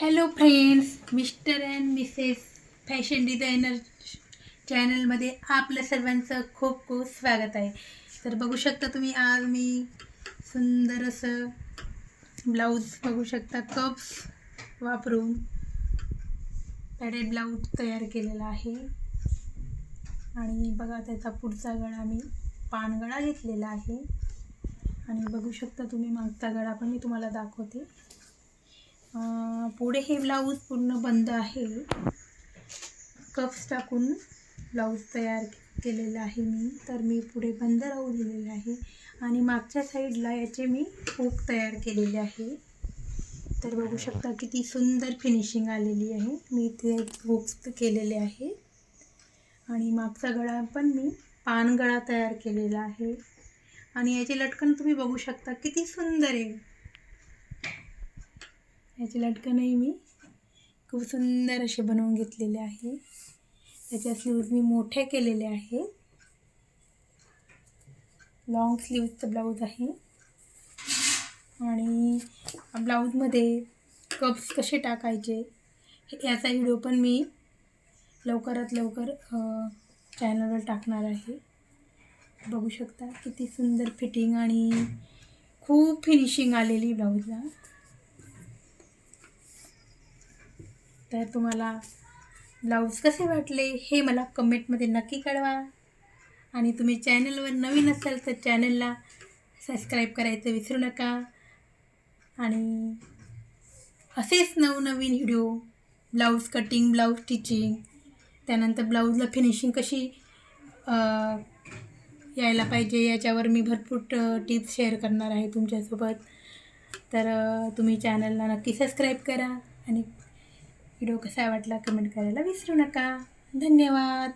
Hello friends mister and missus fashion designer चॅनलमध्ये आपलं सर्वांचं खूप खूप स्वागत आहे. तर बघू शकता तुम्ही आज मी सुंदर असं ब्लाऊज बघू शकता कप्स वापरून पॅडेड ब्लाऊज तयार केलेला आहे. आणि बघा त्याचा पुढचा गळा मी पानगळा घेतलेला आहे. आणि बघू शकता तुम्ही मागचा गळा पण मी तुम्हाला दाखवते. पुढे हे ब्लाऊज पूर्ण बंद आहे. कप्स टाकून ब्लाऊज तयार केलेला आहे मी. तर मी पुढे बंद राहू दिलेलं आहे. आणि मागच्या साईडला याचे मी हुक तयार केलेले आहे. तर बघू शकता किती सुंदर फिनिशिंग आलेली आहे. मी इथे हुक्स केलेले आहे. आणि मागचा गळा पण मी पानगळा तयार केलेला आहे. आणि याचे लटकन तुम्ही बघू शकता किती सुंदर आहे. याची लटकनही मी खूप सुंदर असे बनवून घेतलेले आहे. त्याच्या स्लीव्ज मी मोठे केलेले आहे. लॉंग स्लीव्जचं ब्लाऊज आहे. आणि ब्लाऊजमध्ये कप्स कसे टाकायचे याचा व्हिडिओ पण मी लवकरात लवकर चॅनलवर टाकणार आहे. बघू शकता किती सुंदर फिटिंग आणि खूप फिनिशिंग आलेली ब्लाऊजला तर तुम्हाला ब्लाऊज कसे वाटले हे मला कमेंटमध्ये नक्की कळवा. आणि तुम्ही चॅनलवर नवीन असाल तर चॅनलला सबस्क्राईब करायचं विसरू नका. आणि असेच नवनवीन video blouse cutting blouse stitching त्यानंतर ब्लाऊजला फिनिशिंग कशी यायला पाहिजे याच्यावर मी भरपूर टिप्स शेअर करणार आहे तुमच्यासोबत. तर तुम्ही चॅनलला नक्की सबस्क्राईब करा आणि व्हिडिओ कसा वाटला कमेंट करायला विसरू नका. धन्यवाद.